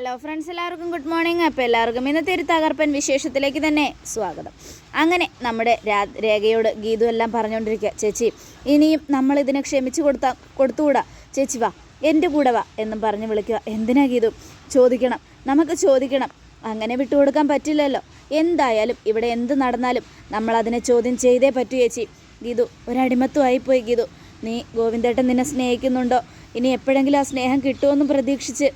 Hello friends എല്ലാവർക്കും good morning അപ്പോൾ എല്ലാവർക്കും ഇന്നത്തെ ഒരു തകർപ്പൻ വിശേഷത്തിലേക്ക് തന്നെ സ്വാഗതം. അങ്ങനെ നമ്മുടെ രേഖയോട് ഗീതു എല്ലാം പറഞ്ഞുകൊണ്ടിരിക്കുക ചേച്ചി ഇനിയും നമ്മൾ ഇതിനെ ക്ഷമിച്ചു കൊടുത്താ കൊടുത്തുകൂടാ? ചേച്ചി വാ എന്റെ കൂടെ വാ എന്നും പറഞ്ഞ് വിളിക്കുക. എന്തിനാ ഗീതു? ചോദിക്കണം. നമുക്ക് ചോദിക്കണം. അങ്ങനെ വിട്ടുകൊടുക്കാൻ പറ്റില്ലല്ലോ. എന്തായാലും ഇവിടെ എന്ത് നടന്നാലും നമ്മൾ അതിനെ ചോദ്യം ചെയ്തേ പറ്റൂ ചേച്ചി. ഗീതു ഒരടിമത്വമായിപ്പോയി ഗീതു. നീ ഗോവിന്ദേട്ടൻ നിന്നെ സ്നേഹിക്കുന്നുണ്ടോ? ഇനി എപ്പോഴെങ്കിലും ആ സ്നേഹം കിട്ടുമെന്ന് പ്രതീക്ഷിച്ച്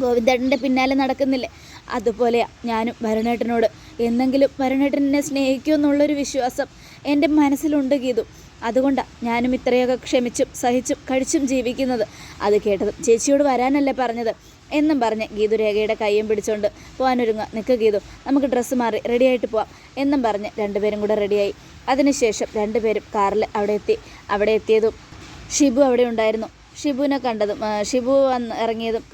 ഗോവിന്ദേട്ടന്റെ പിന്നാലെ നടക്കുന്നില്ലേ. അതുപോലെയാണ് ഞാനും ഭരണേട്ടനോട്. എന്നെങ്കിലും ഭരണേട്ടൻ എന്നെ സ്നേഹിക്കുമെന്നുള്ളൊരു വിശ്വാസം എന്റെ മനസ്സിലുണ്ട് ഗീതു. അതുകൊണ്ടാണ് ഞാനും ഇത്രയൊക്കെ ക്ഷമിച്ചും സഹിച്ചും കഴിച്ചും ജീവിക്കുന്നത്. അത് കേട്ടത് ചേച്ചിയോട് വരാനല്ലേ പറഞ്ഞത്? എന്നും പറഞ്ഞ് ഗീതു രേഖയുടെ കയ്യും പിടിച്ചുകൊണ്ട് പോകാനൊരുങ്ങ നിൽക്ക് ഗീതു. നമുക്ക് ഡ്രസ്സ് മാറി റെഡിയായിട്ട് പോവാം. എന്നും പറഞ്ഞ് രണ്ടുപേരും കൂടെ റെഡിയായി. അതിനുശേഷം രണ്ടുപേരും കാറിൽ അവിടെ എത്തി. അവിടെ എത്തിയതും ഷിബു അവിടെ ഉണ്ടായിരുന്നു. ഷിബുവിനെ കണ്ടതും ഷിബു വന്ന് ഇറങ്ങിയതും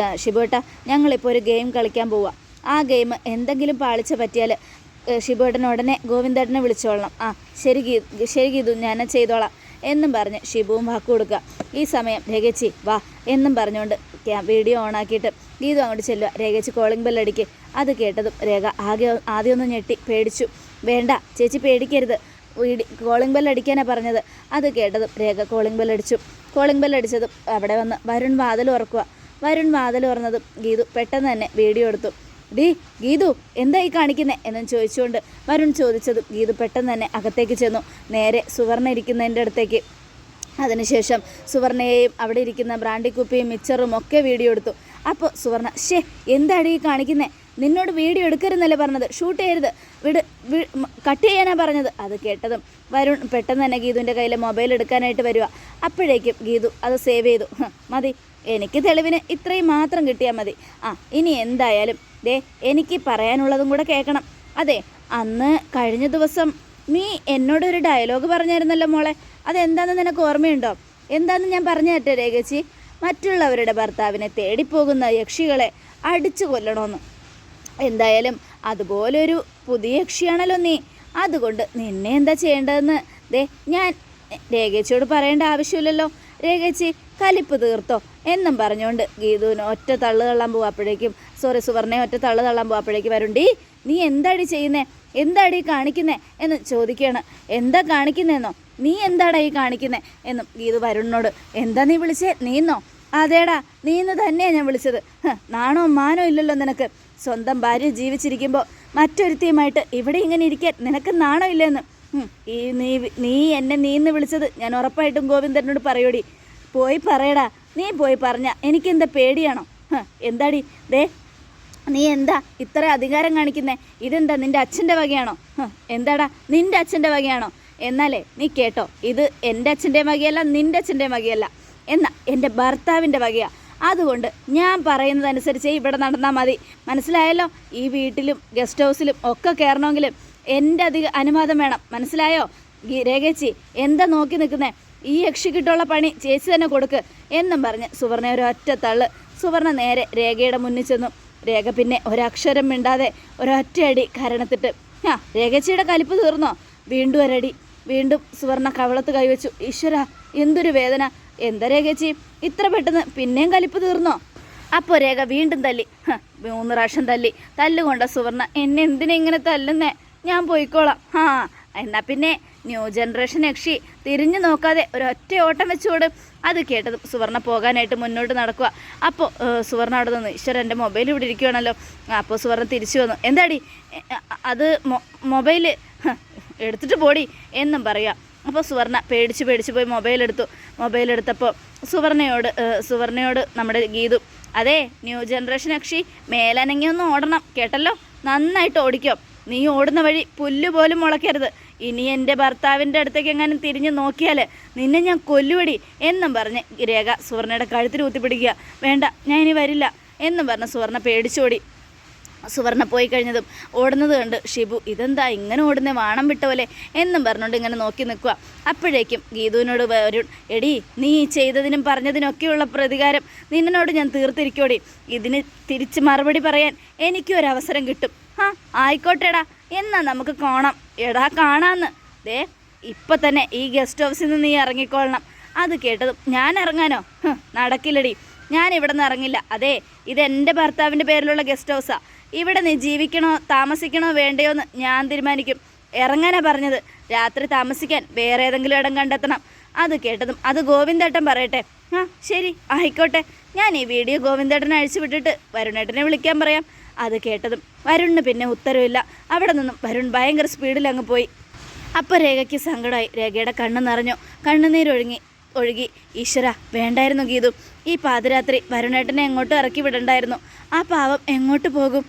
ആ, ഷിബു ഏട്ടാ ഞങ്ങളിപ്പോൾ ഒരു ഗെയിം കളിക്കാൻ പോവാം. ആ ഗെയിം എന്തെങ്കിലും പാളിച്ച പറ്റിയാൽ ഷിബുവേട്ടൻ ഉടനെ ഗോവിന്ദേട്ടനെ വിളിച്ചോളണം. ആ ശരി ഗീ ശരി ഗീതു ഞാൻ ചെയ്തോളാം എന്നും പറഞ്ഞ് ഷിബുവും വാക്ക് കൊടുക്കുക. ഈ സമയം രേഖച്ചി വാ എന്നും പറഞ്ഞുകൊണ്ട് വീഡിയോ ഓണാക്കിയിട്ട് ഗീതു അങ്ങോട്ട് ചെല്ലുക. രേഖച്ചി കോളിംഗ് ബെല്ലടിക്ക് അത് കേട്ടതും രേഖ ആകെ ആദ്യം ഒന്ന് ഞെട്ടി പേടിച്ചു. വേണ്ട ചേച്ചി പേടിക്കരുത്. വീടി കോളിംഗ് ബെല്ലടിക്കാനാണ് പറഞ്ഞത്. അത് കേട്ടതും രേഖ കോളിംഗ് ബെല്ലടിച്ചു കോളിംഗ് ബെല്ലടിച്ചതും അവിടെ വന്ന് വരുൺ വാതിൽ ഉറക്കുക. വരുൺ വാതിൽ ഉറന്നതും ഗീതു പെട്ടെന്ന് തന്നെ വീഡിയോ എടുത്തു. ഡീ ഗീതു എന്തായി ഈ കാണിക്കുന്നേ? എന്നും ചോദിച്ചുകൊണ്ട് വരുൺ ചോദിച്ചതും ഗീതു പെട്ടെന്ന് തന്നെ അകത്തേക്ക് ചെന്നു. നേരെ സുവർണ ഇരിക്കുന്നതിന്റെ അടുത്തേക്ക്. അതിനുശേഷം സുവർണയെയും അവിടെ ഇരിക്കുന്ന ബ്രാൻഡി കുപ്പിയും മിച്ചറും ഒക്കെ വീഡിയോ എടുത്തു. അപ്പോൾ സുവർണ ഷേ എന്താണ് ഈ കാണിക്കുന്നേ? നിന്നോട് വീഡിയോ എടുക്കരുന്നല്ലേ പറഞ്ഞത്? ഷൂട്ട് ചെയ്യരുത്. വിട് കട്ട് ചെയ്യാനാണ് പറഞ്ഞത്. അത് കേട്ടതും വരുൺ പെട്ടെന്ന് തന്നെ ഗീതുവിന്റെ കയ്യിൽ മൊബൈൽ എടുക്കാനായിട്ട് വരിക അപ്പോഴേക്കും ഗീതു അത് സേവ് ചെയ്തു. മതി. എനിക്ക് തെളിവിന് ഇത്രയും മാത്രം കിട്ടിയാൽ മതി. ആ ഇനി എന്തായാലും ദേ എനിക്ക് പറയാനുള്ളതും കൂടെ കേൾക്കണം. അതെ അന്ന് കഴിഞ്ഞ ദിവസം നീ എന്നോടൊരു ഡയലോഗ് പറഞ്ഞായിരുന്നല്ലോ മോളെ. അതെന്താണെന്ന് നിനക്ക് ഓർമ്മയുണ്ടോ? എന്താണെന്ന് ഞാൻ പറഞ്ഞു തരട്ടെ രേഖച്ചി? മറ്റുള്ളവരുടെ ഭർത്താവിനെ തേടിപ്പോകുന്ന യക്ഷികളെ അടിച്ചു കൊല്ലണമെന്ന് എന്തായാലും അതുപോലൊരു പുതിയ യക്ഷിയാണല്ലോ നീ. അതുകൊണ്ട് നിന്നെ എന്താ ചെയ്യേണ്ടതെന്ന്? ദേ ഞാൻ രേഖച്ചിയോട് പറയേണ്ട ആവശ്യമില്ലല്ലോ. രേഖച്ചി കലിപ്പ് തീർത്തോ എന്നും പറഞ്ഞുകൊണ്ട് ഗീതുവിന് ഒറ്റ തള്ളു തള്ളാൻ പോവാപ്പോഴേക്കും സോറി സുവർണയെ ഒറ്റ തള്ളു തള്ളാൻ പോവാപ്പോഴേക്കും വരുണ്ടി നീ എന്താടി ചെയ്യുന്നേ? എന്താടി കാണിക്കുന്നേ? എന്ന് ചോദിക്കുകയാണ്. എന്താ കാണിക്കുന്നേന്നോ? നീ എന്താടാ ഈ കാണിക്കുന്നേ? എന്നും ഗീതു വരുണിനോട് എന്താ നീ വിളിച്ചേ? നീന്നോ? അതേടാ നീ ഇന്ന് തന്നെയാണ് ഞാൻ വിളിച്ചത്. നാണോ മാനോ ഇല്ലല്ലോ നിനക്ക്. സ്വന്തം ഭാര്യ ജീവിച്ചിരിക്കുമ്പോൾ മറ്റൊരുത്തിയുമായിട്ട് ഇവിടെ ഇങ്ങനെ ഇരിക്കാൻ നിനക്ക് നാണോ ഇല്ലെന്ന് ഈ നീ നീ എന്നെ നീന്ന് വിളിച്ചത് ഞാൻ ഉറപ്പായിട്ടും ഗോവിന്ദനോട് പറയൂടി. പോയി പറയടാ. നീ പോയി പറഞ്ഞ എനിക്കെന്താ പേടിയാണോ? എന്താടി? ദേ നീ എന്താ ഇത്ര അധികാരം കാണിക്കുന്നേ? ഇതെന്താ നിന്റെ അച്ഛന്റെ വകയാണോ? എന്താടാ? നിന്റെ അച്ഛന്റെ വകയാണോ? എന്നാലേ നീ കേട്ടോ. ഇത് എന്റെ അച്ഛന്റെ വകയല്ല നിന്റെ അച്ഛന്റെ വകയല്ല. എന്നാ എന്റെ ഭർത്താവിന്റെ വകയാ. അതുകൊണ്ട് ഞാൻ പറയുന്നതനുസരിച്ച് ഇവിടെ നടന്നാൽ മതി. മനസ്സിലായല്ലോ? ഈ വീട്ടിലും ഗസ്റ്റ് ഹൗസിലും ഒക്കെ കയറണമെങ്കിലും എന്റെ അധിക അനുവാദം വേണം. മനസ്സിലായോ? രേഖച്ചി എന്താ നോക്കി നിൽക്കുന്നേ? ഈ യക്ഷിക്കിട്ടുള്ള പണി ചേച്ചി തന്നെ കൊടുക്ക് എന്നും പറഞ്ഞ് സുവർണ ഒറ്റ തള്ള്. സുവർണ നേരെ രേഖയുടെ മുന്നിൽ ചെന്നു. രേഖ പിന്നെ ഒരക്ഷരം മിണ്ടാതെ ഒരൊറ്റയടി കരണത്തിട്ട് ആ രേഖച്ചിയുടെ കലിപ്പ് തീർന്നോ? വീണ്ടും ഒരടി. വീണ്ടും സുവർണ കവളത്ത് കൈവച്ചു. ഈശ്വര എന്തൊരു വേദന. എന്താ രേഖച്ചി ഇത്ര പെട്ടെന്ന് പിന്നെയും കലിപ്പ് തീർന്നോ? അപ്പോൾ രേഖ വീണ്ടും തല്ലി. മൂന്ന് പ്രാവശ്യം തല്ലി. തല്ലുകൊണ്ട സുവർണ എന്നെ എന്തിനാ ഇങ്ങനെ തല്ലുന്നേ? ഞാൻ പോയിക്കോളാം. ആ എന്നാ പിന്നെ ന്യൂ ജനറേഷൻ യക്ഷി തിരിഞ്ഞു നോക്കാതെ ഒരൊറ്റ ഓട്ടം വെച്ചുകൂട് അത് കേട്ടത് സുവർണ പോകാനായിട്ട് മുന്നോട്ട് നടക്കുക. അപ്പോൾ സുവർണ അവിടെ നിന്ന് ഈശ്വരൻ എന്റെ മൊബൈൽ ഇവിടെ ഇരിക്കുകയാണല്ലോ അപ്പോൾ സുവർണ തിരിച്ചു വന്നു. എന്താടി? അത് മൊ- മൊബൈൽ? ഹ, എടുത്തിട്ട് പോടി എന്നും പറയാം. അപ്പോൾ സുവർണ പേടിച്ച് പേടിച്ച് പോയി മൊബൈൽ എടുത്തു. മൊബൈൽ എടുത്തപ്പോൾ സുവർണയോട് സുവർണയോട് നമ്മുടെ ഗീതു അതെ ന്യൂ ജനറേഷൻ അക്ഷി മേലനങ്ങി ഒന്ന് ഓടണം. കേട്ടല്ലോ? നന്നായിട്ട് ഓടിക്കോ. നീ ഓടുന്ന വഴി പുല്ല് പോലും മുളയ്ക്കരുത്. ഇനി എന്റെ ഭർത്താവിന്റെ അടുത്തേക്ക് എങ്ങാനും തിരിഞ്ഞ് നോക്കിയാൽ നിന്നെ ഞാൻ കൊല്ലുവടി എന്നും പറഞ്ഞ് രേഖ സുവർണയുടെ കഴുത്തിൽ ഊത്തിപ്പിടിക്കുക. വേണ്ട ഞാൻ ഇനി വരില്ല എന്നും പറഞ്ഞ് സുവർണ പേടിച്ചോടി. സുവർണ പോയി കഴിഞ്ഞതും ഓടുന്നത് കണ്ട് ഷിബു ഇതെന്താ ഇങ്ങനെ ഓടുന്ന? വാണം വിട്ട പോലെ. എന്നും പറഞ്ഞുകൊണ്ട് ഇങ്ങനെ നോക്കി നിൽക്കുക. അപ്പോഴേക്കും ഗീതുവിനോട് വരുൺ എടി നീ ചെയ്തതിനും പറഞ്ഞതിനൊക്കെയുള്ള പ്രതികാരം നിന്നോട് ഞാൻ തീർത്തിരിക്കോടി. ഇതിന് തിരിച്ച് മറുപടി പറയാൻ എനിക്കും ഒരു അവസരം കിട്ടും. ആ ആയിക്കോട്ടെടാ. എന്നാ നമുക്ക് കാണാം. എടാ കാണാന്ന്. ദേ ഇപ്പം തന്നെ ഈ ഗസ്റ്റ് ഹൗസിൽ നിന്ന് നീ ഇറങ്ങിക്കൊള്ളണം. അത് കേട്ടതും ഞാൻ ഇറങ്ങാനോ? നടക്കില്ലടി. ഞാൻ ഇവിടെ നിന്ന് ഇറങ്ങില്ല. അതെ ഇത് എന്റെ ഭർത്താവിന്റെ പേരിലുള്ള ഗസ്റ്റ് ഹൗസാണ് ഇവിടെ നീ ജീവിക്കണോ താമസിക്കണോ വേണ്ടയോ എന്ന് ഞാൻ തീരുമാനിക്കും. ഇറങ്ങാനാ പറഞ്ഞത്. രാത്രി താമസിക്കാൻ വേറെ ഏതെങ്കിലും ഇടം കണ്ടെത്തണം. അത് കേട്ടതും അത് ഗോവിന്ദേട്ടൻ പറയട്ടെ. ആ ശരി ആയിക്കോട്ടെ. ഞാൻ ഈ വീഡിയോ ഗോവിന്ദേട്ടനെ അഴിച്ചു വിട്ടിട്ട് വരുണേട്ടനെ വിളിക്കാൻ പറയാം. അത് കേട്ടതും വരുണിന് പിന്നെ ഉത്തരവില്ല. അവിടെ നിന്നും വരുൺ ഭയങ്കര സ്പീഡിൽ അങ്ങ് പോയി. അപ്പോൾ രേഖയ്ക്ക് സങ്കടമായി. രേഖയുടെ കണ്ണ് നിറഞ്ഞു. കണ്ണുനീരൊഴുങ്ങി ഒഴുകി. ഈശ്വര വേണ്ടായിരുന്നു ഗീതു. ഈ പാതിരാത്രി വരുണേട്ടനെ എങ്ങോട്ട് ഇറക്കി വിടണ്ടായിരുന്നു. ആ പാവം എങ്ങോട്ട് പോകും?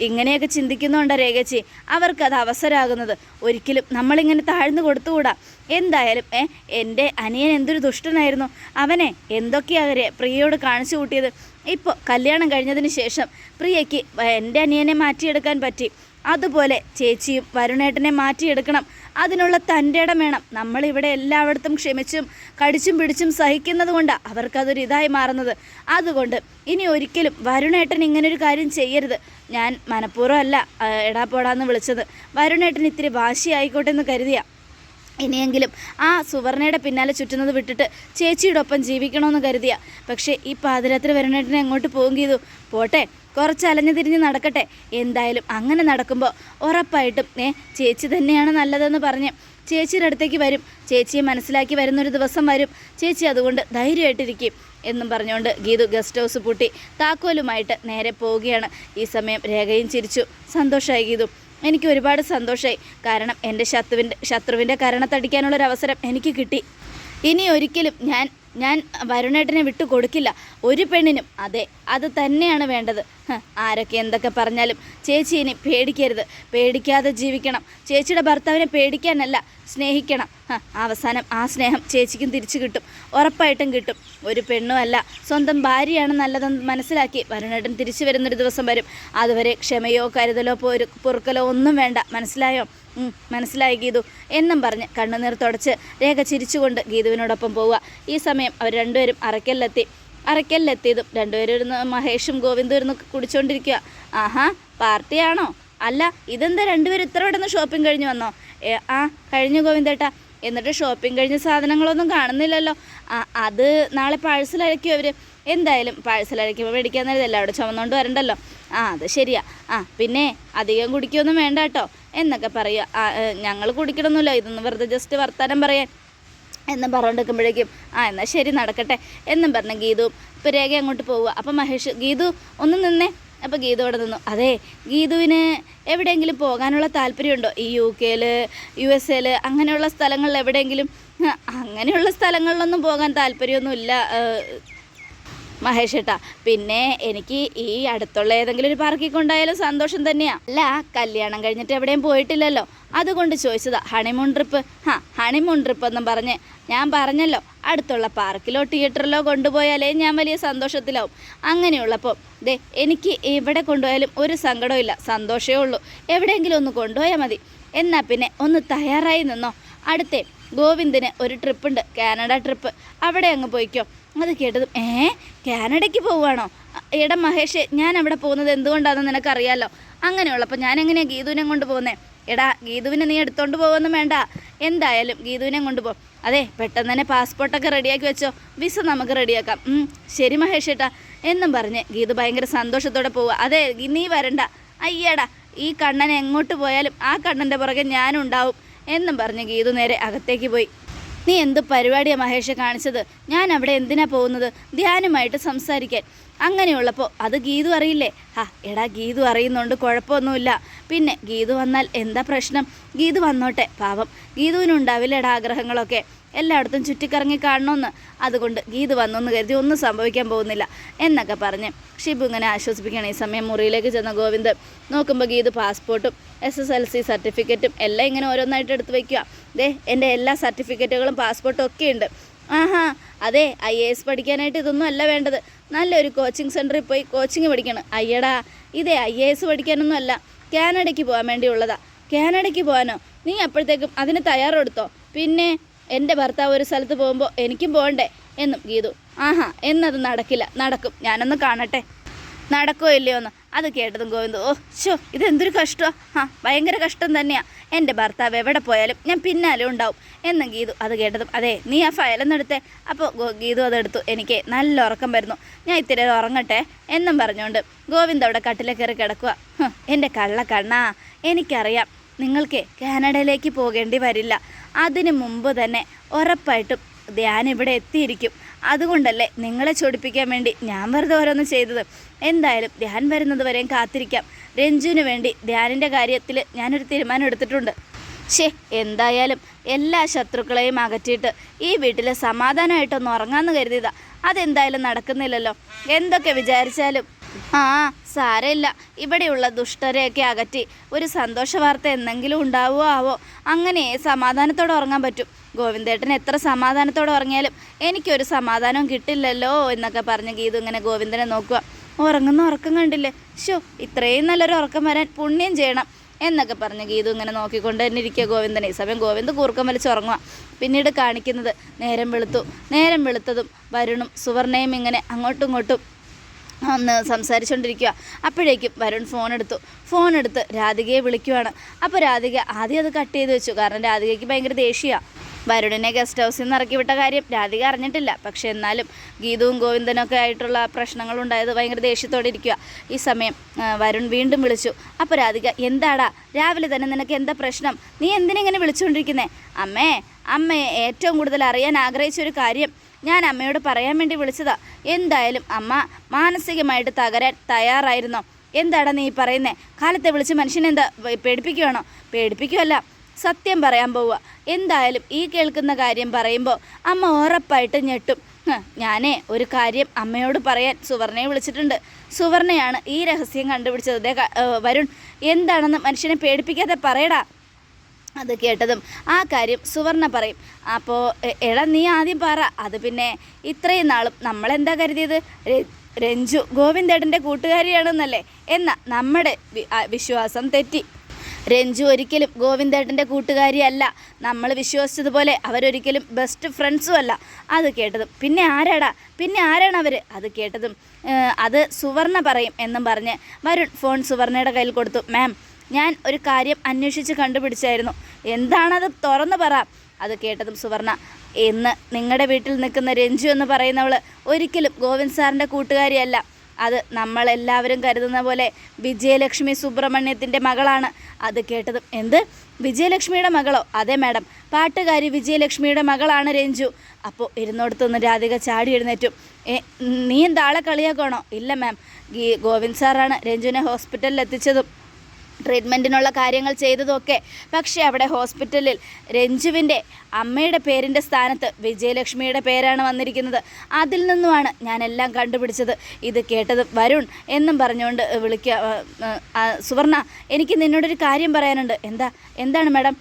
ഇങ്ങനെയൊക്കെ ചിന്തിക്കുന്നുണ്ട് രേഖച്ചി. അവർക്കത് അവസരമാകുന്നത്. ഒരിക്കലും നമ്മളിങ്ങനെ താഴ്ന്നു കൊടുത്തുകൂടാ? എന്തായാലും ഏ എന്റെ അനിയൻ എന്തൊരു ദുഷ്ടനായിരുന്നു. അവനെ എന്തൊക്കെയാ പ്രിയയോട് കാണിച്ചു കൂട്ടിയത്? ഇപ്പോൾ കല്യാണം കഴിഞ്ഞതിന് ശേഷം പ്രിയയ്ക്ക് എന്റെ അനിയനെ മാറ്റിയെടുക്കാൻ പറ്റി. അതുപോലെ ചേച്ചിയും വരുണേട്ടനെ മാറ്റിയെടുക്കണം. അതിനുള്ള തന്റെ ഇടം വേണം. നമ്മളിവിടെ എല്ലായിടത്തും ക്ഷമിച്ചും കടിച്ചും പിടിച്ചും സഹിക്കുന്നത് കൊണ്ടാണ് ഇതായി മാറുന്നത്. അതുകൊണ്ട് ഇനി ഒരിക്കലും വരുണേട്ടൻ ഇങ്ങനൊരു കാര്യം ചെയ്യരുത്. ഞാൻ മനഃപൂർവം അല്ല ആ, എടാ പോടാന്ന് വിളിച്ചത്. വരുണേട്ടൻ ഇത്തിരി വാശി ആയിക്കോട്ടെ എന്ന് കരുതിയ. ഇനിയെങ്കിലും ആ സുവർണയുടെ പിന്നാലെ ചുറ്റുന്നത് വിട്ടിട്ട് ചേച്ചിയുടെ ഒപ്പം ജീവിക്കണമെന്ന് കരുതിയ. പക്ഷേ ഈ പാതിരാത്രി വരുണേട്ടനെ അങ്ങോട്ട് പോകും ചെയ്തു? പോട്ടെ കുറച്ച് അലഞ്ഞു തിരിഞ്ഞ് നടക്കട്ടെ. എന്തായാലും അങ്ങനെ നടക്കുമ്പോൾ ഉറപ്പായിട്ടും ഏ ചേച്ചി തന്നെയാണ് നല്ലതെന്ന് പറഞ്ഞ് ചേച്ചിയുടെ അടുത്തേക്ക് വരും. ചേച്ചിയെ മനസ്സിലാക്കി വരുന്നൊരു ദിവസം വരും. ചേച്ചി അതുകൊണ്ട് ധൈര്യമായിട്ടിരിക്കും എന്നും പറഞ്ഞുകൊണ്ട് ഗീതു ഗസ്റ്റ് ഹൗസ് പൂട്ടി താക്കോലുമായിട്ട് നേരെ പോവുകയാണ്. ഈ സമയം രേഖയും ചിരിച്ചു. സന്തോഷമായി ഗീതു. എനിക്ക് ഒരുപാട് സന്തോഷമായി കാരണം എന്റെ ശത്രുവിന്റെ ശത്രുവിന്റെ കരണത്തടിക്കാനുള്ളൊരു അവസരം എനിക്ക് കിട്ടി. ഇനി ഒരിക്കലും ഞാൻ ഞാൻ വരുണേട്ടനെ വിട്ടു കൊടുക്കില്ല ഒരു പെണ്ണിനും അതെ അത് തന്നെയാണ് വേണ്ടത്. ആരൊക്കെ എന്തൊക്കെ പറഞ്ഞാലും ചേച്ചി ഇനി പേടിക്കരുത്. പേടിക്കാതെ ജീവിക്കണം. ചേച്ചിയുടെ ഭർത്താവിനെ പേടിക്കാനല്ല സ്നേഹിക്കണം. അവസാനം ആ സ്നേഹം ചേച്ചിക്കും തിരിച്ചു കിട്ടും. ഉറപ്പായിട്ടും കിട്ടും. ഒരു പെണ്ണുമല്ല സ്വന്തം ഭാര്യയാണ് നല്ലതെന്ന് മനസ്സിലാക്കി വരുണേട്ടൻ തിരിച്ചു വരുന്നൊരു ദിവസം വരും. അതുവരെ ക്ഷമയോ കരുതലോ പോരു പൊറുക്കലോ ഒന്നും വേണ്ട. മനസ്സിലായോ? മനസ്സിലായി ഗീതു. എന്നും പറഞ്ഞ് കണ്ണുനീർ തുടച്ച് രേഖ ചിരിച്ചുകൊണ്ട് ഗീതുവിനോടൊപ്പം പോവുക. ഈ സമയം അവർ രണ്ടുപേരും അറയ്ക്കലിലെത്തി. അറയ്ക്കലിലെത്തിയതും രണ്ടുപേരും ഇരുന്ന് മഹേഷും ഗോവിന്ദും ഇരുന്ന് കുടിച്ചുകൊണ്ടിരിക്കുക ആഹാ പാർട്ടിയാണോ? അല്ല ഇതെന്താ രണ്ടുപേരും ഇത്ര പെട്ടെന്ന് ഷോപ്പിംഗ് കഴിഞ്ഞ് വന്നോ? ആ കഴിഞ്ഞു ഗോവിന്ദേട്ടാ. എന്നിട്ട് ഷോപ്പിംഗ് കഴിഞ്ഞ സാധനങ്ങളൊന്നും കാണുന്നില്ലല്ലോ. ആ അത് നാളെ പാഴ്സൽ അയക്കും അവർ എന്തായാലും പാഴ്സൽ അയക്കുമ്പോൾ മേടിക്കാൻ നേരം എല്ലാവരും ചുമന്നുകൊണ്ട് വരണ്ടല്ലോ. ആ അത് ശരിയാ. ആ പിന്നെ അധികം കുടിക്കൊന്നും വേണ്ട കേട്ടോ. എന്നൊക്കെ പറയുക ഞങ്ങൾ കുടിക്കണമെന്നില്ല ഇതൊന്നും വെറുതെ ജസ്റ്റ് വർത്തമാനം പറയാൻ. എന്നും പറഞ്ഞുകൊണ്ടിരിക്കുമ്പോഴേക്കും ആ എന്നാൽ ശരി നടക്കട്ടെ എന്നും പറഞ്ഞ് ഗീതു ഇപ്പോൾ രേഖ അങ്ങോട്ട് പോവുക. അപ്പം മഹേഷ് ഗീതു ഒന്ന് നിന്നേ. അപ്പോൾ ഗീതു അവിടെ നിന്നു. അതെ ഗീതുവിന് എവിടെയെങ്കിലും പോകാനുള്ള താല്പര്യമുണ്ടോ? ഈ യു കെയിൽ യു എസ് എയിൽ അങ്ങനെയുള്ള സ്ഥലങ്ങളിൽ എവിടെയെങ്കിലും? അങ്ങനെയുള്ള സ്ഥലങ്ങളിലൊന്നും പോകാൻ താല്പര്യമൊന്നുമില്ല. മഹേഷ് ഏട്ടാ പിന്നെ എനിക്ക് ഈ അടുത്തുള്ള ഏതെങ്കിലും ഒരു പാർക്കിൽ കൊണ്ടായാലും സന്തോഷം തന്നെയാ. അല്ല കല്യാണം കഴിഞ്ഞിട്ട് എവിടെയും പോയിട്ടില്ലല്ലോ. അതുകൊണ്ട് ചോദിച്ചതാ ഹണിമൂൺ ട്രിപ്പ് ഹാ ഹണിമൂൺ ട്രിപ്പ് എന്നും പറഞ്ഞ് ഞാൻ പറഞ്ഞല്ലോ അടുത്തുള്ള പാർക്കിലോ തിയേറ്ററിലോ കൊണ്ടുപോയാലേ ഞാൻ വലിയ സന്തോഷത്തിലാവും. അങ്ങനെയുള്ളപ്പോൾ ദേ എനിക്ക് എവിടെ കൊണ്ടുപോയാലും ഒരു സങ്കടവും ഇല്ല സന്തോഷമേ ഉള്ളൂ. എവിടെയെങ്കിലും ഒന്ന് കൊണ്ടുപോയാൽ മതി. എന്നാൽ പിന്നെ ഒന്ന് തയ്യാറായി നിന്നോ. അടുത്തേ ഗോവിന്ദിന് ഒരു ട്രിപ്പുണ്ട് കാനഡ ട്രിപ്പ് അവിടെ അങ്ങ് പോയിക്കോ. അത് കേട്ടതും ഏ കാനഡയ്ക്ക് പോവുകയാണോ? എടാ മഹേഷ് ഞാൻ അവിടെ പോകുന്നത് എന്തുകൊണ്ടാണെന്ന് നിനക്കറിയാലോ? അങ്ങനെയുള്ളപ്പോൾ ഞാൻ എങ്ങനെയാണ് ഗീതുവിനെ കൊണ്ട് പോകുന്നത് എടാ ഗീതുവിനെ നീ എടുത്തോണ്ട് പോകുമെന്നും വേണ്ട. എന്തായാലും ഗീതുവിനെ കൊണ്ടുപോ അതെ പെട്ടെന്ന് തന്നെ പാസ്പോർട്ടൊക്കെ റെഡിയാക്കി വെച്ചോ. വിസ നമുക്ക് റെഡിയാക്കാം. ശരി മഹേഷ് ഏട്ടാ. എന്നും പറഞ്ഞ് ഗീതു ഭയങ്കര സന്തോഷത്തോടെ പോവുക. അതെ നീ വരണ്ട. അയ്യടാ ഈ കണ്ണൻ എങ്ങോട്ട് പോയാലും ആ കണ്ണന്റെ പുറകെ ഞാനുണ്ടാവും. എന്നും പറഞ്ഞ് ഗീതു നേരെ അകത്തേക്ക് പോയി. നീ എന്ത് പരിപാടിയാണ് മഹേഷ് കാണിച്ചത്? ഞാൻ അവിടെ എന്തിനാ പോകുന്നത്? ധ്യാനമായിട്ട് സംസാരിക്കാൻ. അങ്ങനെയുള്ളപ്പോൾ അത് ഗീതു അറിയില്ലേ? ആ എടാ ഗീതു അറിയുന്നുണ്ട് കുഴപ്പമൊന്നുമില്ല. പിന്നെ ഗീതു വന്നാൽ എന്താ പ്രശ്നം? ഗീതു വന്നോട്ടെ പാവം. ഗീതുവിനുണ്ടാവില്ല എടാ ആഗ്രഹങ്ങളൊക്കെ? എല്ലായിടത്തും ചുറ്റിക്കറങ്ങി കാണണമെന്ന് അതുകൊണ്ട് ഗീതു വന്നെന്ന് കരുതി ഒന്നും സംഭവിക്കാൻ പോകുന്നില്ല എന്നൊക്കെ പറഞ്ഞ് ഷിബു ഇങ്ങനെ ആശ്വസിപ്പിക്കണം ഈ സമയം മുറിയിലേക്ക് ചെന്ന ഗോവിന്ദ് നോക്കുമ്പോൾ ഗീത് പാസ്പോർട്ടും എസ് എസ് എൽ സി സർട്ടിഫിക്കറ്റും എല്ലാം ഇങ്ങനെ ഓരോന്നായിട്ട് എടുത്ത് വയ്ക്കുക ദേ എന്റെ എല്ലാ സർട്ടിഫിക്കറ്റുകളും പാസ്പോർട്ടും ഒക്കെ ഉണ്ട്. ആഹാ അതെ ഐ എ എസ് പഠിക്കാനായിട്ട് ഇതൊന്നും അല്ല വേണ്ടത്. നല്ലൊരു കോച്ചിങ് സെന്ററിൽ പോയി കോച്ചിങ് പഠിക്കണം. അയ്യടാ ഇതേ ഐ എ എസ് പഠിക്കാനൊന്നും അല്ല. കാനഡയ്ക്ക് പോകാൻ വേണ്ടിയുള്ളതാ. കാനഡയ്ക്ക് പോകാനോ നീ അപ്പോഴത്തേക്കും അതിന് തയ്യാറെടുത്തോ? പിന്നെ എന്റെ ഭർത്താവ് ഒരു സ്ഥലത്ത് പോകുമ്പോൾ എനിക്കും പോകണ്ടേ എന്നും ഗീതു ആഹാ എന്നത് നടക്കില്ല നടക്കും ഞാനൊന്ന് കാണട്ടെ. നടക്കോ ഇല്ലയോ എന്ന്? അത് കേട്ടതും ഗോവിന്ദ് ഓ ഷോ ഇതെന്തൊരു കഷ്ടമാണ് ആ ഭയങ്കര കഷ്ടം തന്നെയാണ് എന്റെ ഭർത്താവ് എവിടെ പോയാലും ഞാൻ പിന്നാലെ ഉണ്ടാവും എന്നും ഗീതു അത് കേട്ടതും അതെ നീ ആ ഫയലൊന്നും എടുത്തേ. അപ്പോൾ ഗീതു അതെടുത്തു എനിക്ക് നല്ല ഉറക്കം വരുന്നു ഞാൻ ഇത്തിരി ഉറങ്ങട്ടെ എന്നും പറഞ്ഞുകൊണ്ട് ഗോവിന്ദ് അവിടെ കട്ടിലേ കയറി കിടക്കുക എന്റെ കള്ള കണ്ണാ എനിക്കറിയാം നിങ്ങൾക്ക് കാനഡയിലേക്ക് പോകേണ്ടി വരില്ല. അതിനു മുമ്പ് തന്നെ ഉറപ്പായിട്ടും ധ്യാൻ ഇവിടെ എത്തിയിരിക്കും. അതുകൊണ്ടല്ലേ നിങ്ങളെ ചൊടിപ്പിക്കാൻ വേണ്ടി ഞാൻ വെറുതെ ഓരോന്ന് ചെയ്തത്. എന്തായാലും ധ്യാൻ വരുന്നത് വരെയും കാത്തിരിക്കാം. രഞ്ജുവിന് വേണ്ടി ധ്യാനിന്റെ കാര്യത്തിൽ ഞാനൊരു തീരുമാനം എടുത്തിട്ടുണ്ട്. ശേ എന്തായാലും എല്ലാ ശത്രുക്കളെയും അകറ്റിയിട്ട് ഈ വീട്ടിൽ സമാധാനമായിട്ടൊന്ന് ഉറങ്ങാമെന്ന് കരുതിയതാ. അതെന്തായാലും നടക്കുന്നില്ലല്ലോ. എന്തൊക്കെ വിചാരിച്ചാലും ആ. സാരമില്ല. ഇവിടെയുള്ള ദുഷ്ടരെയൊക്കെ അകറ്റി ഒരു സന്തോഷ വാർത്ത എന്തെങ്കിലും ഉണ്ടാവുമോ ആവോ? അങ്ങനെ സമാധാനത്തോടെ ഉറങ്ങാൻ പറ്റും. ഗോവിന്ദേട്ടൻ എത്ര സമാധാനത്തോടെ ഉറങ്ങിയാലും എനിക്കൊരു സമാധാനവും കിട്ടില്ലല്ലോ എന്നൊക്കെ പറഞ്ഞ് ഗീതു ഇങ്ങനെ ഗോവിന്ദനെ നോക്കുക. ഉറങ്ങുന്ന ഉറക്കം കണ്ടില്ലേ? ഷോ ഇത്രയും നല്ലൊരു ഉറക്കം വരാൻ പുണ്യം ചെയ്യണം എന്നൊക്കെ പറഞ്ഞ് ഗീതു ഇങ്ങനെ നോക്കിക്കൊണ്ട് തന്നെ ഇരിക്കുക ഗോവിന്ദനെ. ഈ സമയം ഗോവിന്ദ് കൂർക്കം വലിച്ച് ഉറങ്ങുക പിന്നീട് കാണിക്കുന്നത് നേരം വെളുത്തു. നേരം വെളുത്തതും വരുണും സുവർണയും ഇങ്ങനെ അങ്ങോട്ടും ഇങ്ങോട്ടും ഒന്ന് സംസാരിച്ചുകൊണ്ടിരിക്കുക അപ്പോഴേക്കും വരുൺ ഫോൺ എടുത്തു ഫോൺ എടുത്ത് രാധികയെ വിളിക്കുവാണ്. അപ്പോൾ രാധിക ആദ്യം അത് കട്ട് ചെയ്ത് വെച്ചു. കാരണം രാധികയ്ക്ക് ഭയങ്കര ദേഷ്യമാണ് വരുണിനെ ഗസ്റ്റ് ഹൗസിൽ നിന്ന് ഇറക്കി വിട്ട കാര്യം രാധിക അറിഞ്ഞിട്ടില്ല. പക്ഷെ എന്നാലും ഗീതവും ഗോവിന്ദനൊക്കെ ആയിട്ടുള്ള പ്രശ്നങ്ങളുണ്ടായത് ഭയങ്കര ദേഷ്യത്തോടെ ഇരിക്കുക ഈ സമയം വരുൺ വീണ്ടും വിളിച്ചു. അപ്പോൾ രാധിക എന്താടാ? രാവിലെ തന്നെ നിനക്ക് എന്താ പ്രശ്നം? നീ എന്തിനെങ്ങനെ വിളിച്ചുകൊണ്ടിരിക്കുന്നേ അമ്മേ അമ്മയെ ഏറ്റവും കൂടുതൽ അറിയാൻ ആഗ്രഹിച്ച ഒരു കാര്യം ഞാൻ അമ്മയോട് പറയാൻ വേണ്ടി വിളിച്ചതാ. എന്തായാലും അമ്മ മാനസികമായിട്ട് തകരാൻ തയ്യാറായിരുന്നോ? എന്താടാ നീ പറയുന്നേ? കാലത്തെ വിളിച്ച് മനുഷ്യനെന്താ പേടിപ്പിക്കുവാണോ? പേടിപ്പിക്കുമല്ല സത്യം പറയാൻ പോവുക. എന്തായാലും ഈ കേൾക്കുന്ന കാര്യം പറയുമ്പോൾ അമ്മ ഉറപ്പായിട്ട് ഞെട്ടും. ഞാനേ ഒരു കാര്യം അമ്മയോട് പറയാൻ സുവർണയെ വിളിച്ചിട്ടുണ്ട്. സുവർണയാണ് ഈ രഹസ്യം കണ്ടുപിടിച്ചത്. വരുൺ എന്താണെന്ന് മനുഷ്യനെ പേടിപ്പിക്കാതെ പറയടാ. അത് കേട്ടതും ആ കാര്യം സുവർണ പറയും. അപ്പോൾ എടാ നീ ആദ്യം പറ. അത് പിന്നെ ഇത്രയും നാളും നമ്മളെന്താ കരുതിയത്? രഞ്ജു ഗോവിന്ദേട്ടന്റെ കൂട്ടുകാരിയാണെന്നല്ലേ? എന്നാ നമ്മുടെ വിശ്വാസം തെറ്റി. രഞ്ജു ഒരിക്കലും ഗോവിന്ദേട്ടന്റെ കൂട്ടുകാരിയല്ല. നമ്മൾ വിശ്വസിച്ചതുപോലെ അവരൊരിക്കലും ബെസ്റ്റ് ഫ്രണ്ട്സും അല്ല. അത് കേട്ടതും. പിന്നെ ആരാടാ? പിന്നെ ആരാണ് അവർ അത് കേട്ടതും. അത് സുവർണ പറയും എന്നും പറഞ്ഞ് വരുൺ ഫോൺ സുവർണയുടെ കയ്യിൽ കൊടുത്തു. മാം ഞാൻ ഒരു കാര്യം അന്വേഷിച്ച് കണ്ടുപിടിച്ചായിരുന്നു. എന്താണത് തുറന്നു പറ. അത് കേട്ടതും സുവർണ. എന്ന് നിങ്ങളുടെ വീട്ടിൽ നിൽക്കുന്ന രഞ്ജു എന്ന് പറയുന്നവൾ ഒരിക്കലും ഗോവിന്ദ് സാറിന്റെ കൂട്ടുകാരിയല്ല. അത് നമ്മളെല്ലാവരും കരുതുന്ന പോലെ വിജയലക്ഷ്മി സുബ്രഹ്മണ്യത്തിന്റെ മകളാണ് അത് കേട്ടതും. എന്ത്? വിജയലക്ഷ്മിയുടെ മകളോ? അതെ മാഡം. പാട്ടുകാരി വിജയലക്ഷ്മിയുടെ മകളാണ് രഞ്ജു. അപ്പോൾ ഇരുന്നോടത്തുനിന്ന് രാധിക ചാടി എഴുന്നേറ്റു. നീ എന്താളെ കളിയാക്കണോ ഇല്ല മാം. ഗോവിന്ദ് സാറാണ് രഞ്ജുവിനെ ഹോസ്പിറ്റലിൽ എത്തിച്ചതും ട്രീറ്റ്മെന്റിനുള്ള കാര്യങ്ങൾ ചെയ്തതൊക്കെ. പക്ഷേ അവിടെ ഹോസ്പിറ്റലിൽ രഞ്ജുവിന്റെ അമ്മയുടെ പേരിന്റെ സ്ഥാനത്ത് വിജയലക്ഷ്മിയുടെ പേരാണ് വന്നിരിക്കുന്നത്. അതിൽ നിന്നുമാണ് ഞാനെല്ലാം കണ്ടുപിടിച്ചത്. ഇത് കേട്ടത് വരുൺ എന്നും പറഞ്ഞുകൊണ്ട് വിളിക്കുക സുവർണ എനിക്ക് നിന്നോടൊരു കാര്യം പറയാനുണ്ട്. എന്താ? എന്താണ് മാഡം?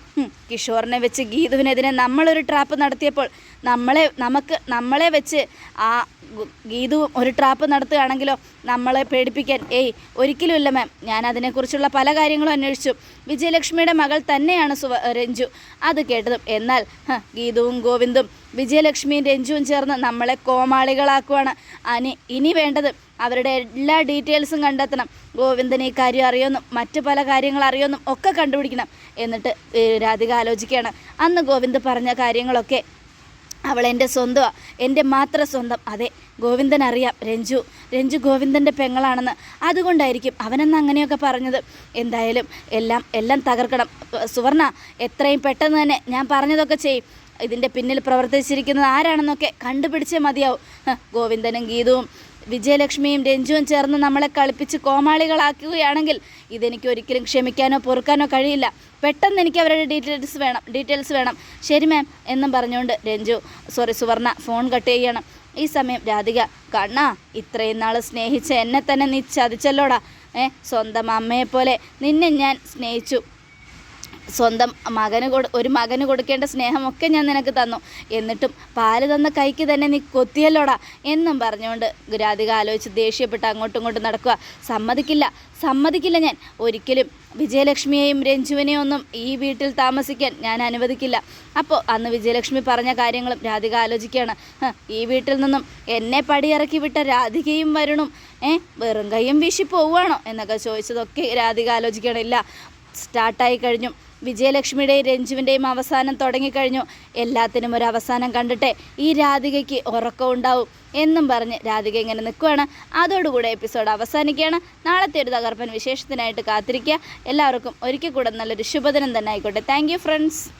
കിഷോറിനെ വെച്ച് ഗീതുവിനെതിരെ നമ്മളൊരു ട്രാപ്പ് നടത്തിയപ്പോൾ നമ്മളെ നമുക്ക് നമ്മളെ വെച്ച് ആ ഗു- ഗീതുവും ഒരു ട്രാപ്പ് നടത്തുകയാണെങ്കിലോ നമ്മളെ പേടിപ്പിക്കാൻ. ഏയ് ഒരിക്കലുമില്ല മാം ഞാൻ അതിനെക്കുറിച്ചുള്ള പല കാര്യങ്ങളും അന്വേഷിച്ചു. വിജയലക്ഷ്മിയുടെ മകൾ തന്നെയാണ് സുവ രഞ്ജു. അത് കേട്ടതും എന്നാൽ ഗീതുവും ഗോവിന്ദും വിജയലക്ഷ്മിയും രഞ്ജുവും ചേർന്ന് നമ്മളെ കോമാളികളാക്കുവാണ്. അനി ഇനി വേണ്ടത് അവരുടെ എല്ലാ ഡീറ്റെയിൽസും കണ്ടെത്തണം. ഗോവിന്ദന് ഈ കാര്യം അറിയുമെന്നും മറ്റു പല കാര്യങ്ങൾ അറിയുമെന്നും ഒക്കെ കണ്ടുപിടിക്കണം. എന്നിട്ട് രാധിക ആലോചിക്കുകയാണ്. അന്ന് ഗോവിന്ദ് പറഞ്ഞ കാര്യങ്ങളൊക്കെ അവൾ എന്റെ സ്വന്തമാണ് എന്റെ മാത്രം സ്വന്തം. അതെ ഗോവിന്ദൻ അറിയാം രഞ്ജു രഞ്ജു ഗോവിന്ദന്റെ പെങ്ങളാണെന്ന്. അതുകൊണ്ടായിരിക്കും അവനെന്ന് അങ്ങനെയൊക്കെ പറഞ്ഞത്. എന്തായാലും എല്ലാം എല്ലാം തകർക്കണം. സുവർണ എത്രയും പെട്ടെന്ന് തന്നെ ഞാൻ പറഞ്ഞതൊക്കെ ചെയ്യും. ഇതിന്റെ പിന്നിൽ പ്രവർത്തിച്ചിരിക്കുന്നത് ആരാണെന്നൊക്കെ കണ്ടുപിടിച്ചേ മതിയാവും. ഗോവിന്ദനും ഗീതവും വിജയലക്ഷ്മിയും രഞ്ജുവും ചേർന്ന് നമ്മളെ കളിപ്പിച്ച് കോമാളികളാക്കുകയാണെങ്കിൽ ഇതെനിക്ക് ഒരിക്കലും ക്ഷമിക്കാനോ പൊറുക്കാനോ കഴിയില്ല. പെട്ടെന്ന് എനിക്ക് അവരുടെ ഡീറ്റെയിൽസ് വേണം ഡീറ്റെയിൽസ് വേണം. ശരി മാം എന്നും പറഞ്ഞുകൊണ്ട് Ranju sorry Suvarna phone cut ചെയ്യണം. ഈ സമയം രാധിക കണ്ണാ ഇത്രയും നാൾ സ്നേഹിച്ച എന്നെ തന്നെ നീ ചതിച്ചല്ലോടാ. ഏ സ്വന്തം അമ്മയെപ്പോലെ നിന്നെ ഞാൻ സ്നേഹിച്ചു. സ്വന്തം മകന് കൊടു ഒരു മകന് കൊടുക്കേണ്ട സ്നേഹമൊക്കെ ഞാൻ നിനക്ക് തന്നു. എന്നിട്ടും പാൽ തന്ന കൈക്ക് തന്നെ നീ കൊത്തിയല്ലോടാ എന്നും പറഞ്ഞുകൊണ്ട് രാധിക ആലോചിച്ച് ദേഷ്യപ്പെട്ട് അങ്ങോട്ടും ഇങ്ങോട്ടും നടക്കുക. സമ്മതിക്കില്ല സമ്മതിക്കില്ല ഞാൻ. ഒരിക്കലും വിജയലക്ഷ്മിയെയും രഞ്ജുവിനെയും ഒന്നും ഈ വീട്ടിൽ താമസിക്കാൻ ഞാൻ അനുവദിക്കില്ല. അപ്പോൾ അന്ന് വിജയലക്ഷ്മി പറഞ്ഞ കാര്യങ്ങളും രാധിക ആലോചിക്കുകയാണ്. ഈ വീട്ടിൽ നിന്നും എന്നെ പടിയിറക്കി വിട്ട രാധികയും വരുണും ഏ വെറും കൈയും വീശി പോവുകയാണോ എന്നൊക്കെ ചോദിച്ചതൊക്കെ രാധിക ആലോചിക്കണില്ല സ്റ്റാർട്ടായി കഴിഞ്ഞു. വിജയലക്ഷ്മിയുടെയും രഞ്ജുവിന്റെയും അവസാനം തുടങ്ങിക്കഴിഞ്ഞു. എല്ലാത്തിനും ഒരു അവസാനം കണ്ടിട്ടേ ഈ രാധികയ്ക്ക് ഉറക്കം ഉണ്ടാവും. എന്നും പറഞ്ഞ് രാധിക ഇങ്ങനെ നിൽക്കുകയാണ് അതോടുകൂടെ എപ്പിസോഡ് അവസാനിക്കുകയാണ്. നാളത്തെ ഒരു തകർപ്പൻ വിശേഷത്തിനായിട്ട് കാത്തിരിക്കുക. എല്ലാവർക്കും ഒരിക്കൽ കൂടെ നല്ലൊരു ശുഭദിനം തന്നെ ആയിക്കോട്ടെ. Thank friends